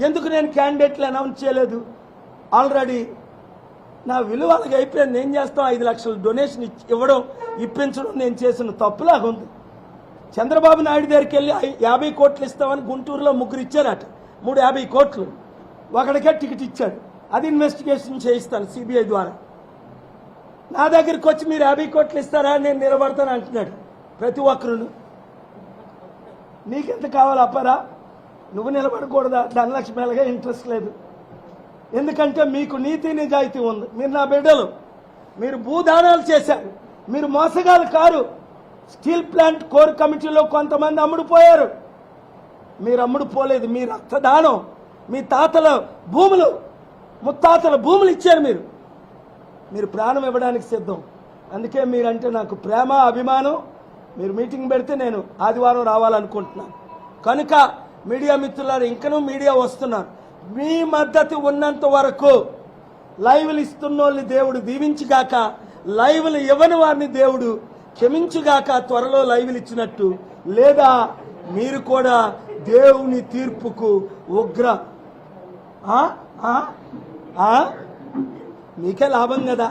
ఎందుకు నేను క్యాండిడేట్లు అనౌన్స్ చేయలేదు? ఆల్రెడీ నా విలువ అలాగే అయిపోయింది. ఏం చేస్తాం? ఐదు లక్షలు డొనేషన్ ఇచ్చి- ఇవ్వడం ఇప్పించడం నేను చేసిన తప్పులాగా ఉంది. చంద్రబాబు నాయుడు దగ్గరికి వెళ్ళి యాభై కోట్లు ఇస్తామని గుంటూరులో ముగ్గురు ఇచ్చారట. మూడు యాభై కోట్లు. ఒకడికే టికెట్ ఇచ్చాడు. అది ఇన్వెస్టిగేషన్ చేయిస్తాను సిబిఐ ద్వారా. నా దగ్గరికి వచ్చి మీరు యాభై కోట్లు ఇస్తారా? నేను నిలబడతాను అంటున్నాడు ప్రతి ఒక్కరును. నీకెంత కావాలి అప్పారా? నువ్వు నిలబడకూడదా? ధనలక్ష్మి మేళగా ఇంట్రెస్ట్ లేదు. ఎందుకంటే మీకు నీతి నిజాయితీ ఉంది. మీరు నా బిడ్డలు. మీరు భూదానాలు చేశారు. మీరు మోసగాలు కారు. స్టీల్ ప్లాంట్ కోర్ కమిటీలో కొంతమంది అమ్ముడుపోయారు. మీరు అమ్ముడు పోలేదు మీ రక్తదానం మీ తాతల భూములు ముత్తాతల భూములు ఇచ్చారు మీరు. మీరు ప్రాణం ఇవ్వడానికి సిద్ధం. అందుకే మీరంటే నాకు ప్రేమ అభిమానం. మీరు మీటింగ్ పెడితే నేను ఆదివారం రావాలనుకుంటున్నాను. కనుక మీడియా మిత్రులారు ఇంకనూ మీడియా వస్తున్నారు. మీ మద్దతు ఉన్నంత వరకు లైవ్లు ఇస్తున్నోళ్ళని దేవుడు దీవించుగాక లైవ్లు ఇవ్వని వారిని దేవుడు క్షమించుగాక త్వరలో లైవ్లు ఇచ్చినట్టు లేదా మీరు కూడా దేవుని తీర్పుకు ఉగ్ర? మీకే లాభం కదా?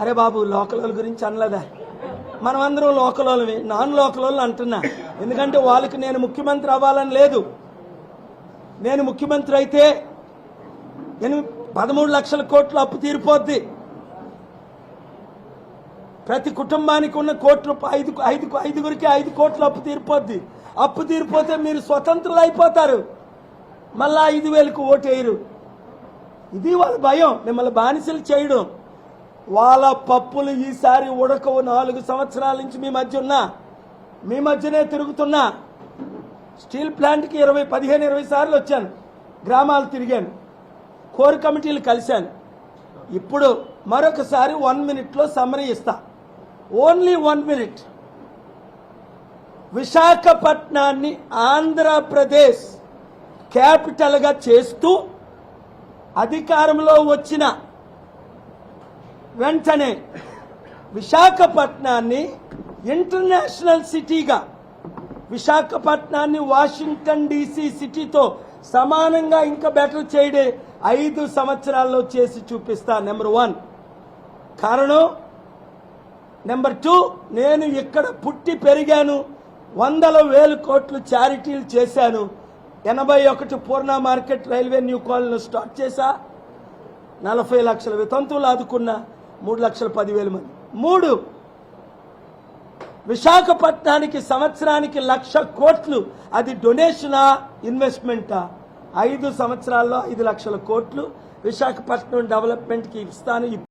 అరే బాబు లోకల్ గురించి అనలేదా? మనం అందరం లోకల్ నాన్ లోకల్ అంటున్నా. ఎందుకంటే వాళ్ళకి నేను ముఖ్యమంత్రి అవ్వాలని లేదు. నేను ముఖ్యమంత్రి అయితే ఎనిమిది పదమూడు లక్షల కోట్లు అప్పు తీరిపోద్ది. ప్రతి కుటుంబానికి ఉన్న కోట్లు ఐదు ఐదు ఐదుగురికి ఐదు కోట్లు అప్పు తీరిపోద్ది. అప్పు తీరిపోతే మీరు స్వతంత్రులు అయిపోతారు. మళ్ళా ఐదు వేలకు ఓటేయరు. ఇది వాళ్ళ భయం. మిమ్మల్ని బానిసలు చేయడం. వాళ్ళ పప్పులు ఈసారి ఉడకవు నాలుగు సంవత్సరాల నుంచి మీ మధ్య ఉన్నా. మీ మధ్యనే తిరుగుతున్నా. స్టీల్ ప్లాంట్కి ఇరవై పదిహేను ఇరవై సార్లు వచ్చాను. గ్రామాలు తిరిగాను. కోర్ కమిటీలు కలిశాను. ఇప్పుడు మరొకసారి వన్ మినిట్లో సమ్మరీ ఇస్తా. Only one minute. విశాఖపట్నాన్ని ఆంధ్రప్రదేశ్ క్యాపిటల్గా చేస్తూ అధికారంలో వచ్చిన వెంటనే విశాఖపట్నాన్ని ఇంటర్నేషనల్ సిటీగా విశాఖపట్నాన్ని వాషింగ్టన్ డీసీ సిటీతో సమానంగా ఇంకా బెటర్ చేయడే ఐదు సంవత్సరాల్లో చేసి చూపిస్తా నెంబర్ వన్ కారణం నెంబర్ టూ నేను ఇక్కడ పుట్టి పెరిగాను వందల వేల కోట్లు చారిటీలు చేశాను ఎనభై ఒకటి Poorna market railway new colony start చేశా నలభై లక్షల వితంతువులు ఆదుకున్న మూడు లక్షల పదివేల మంది. మూడు. విశాఖపట్నానికి సంవత్సరానికి లక్ష కోట్లు. అది డొనేషనా ఇన్వెస్ట్మెంటా? ఐదు సంవత్సరాల్లో ఐదు లక్షల కోట్లు. విశాఖపట్నం డెవలప్మెంట్కి ఇస్తాను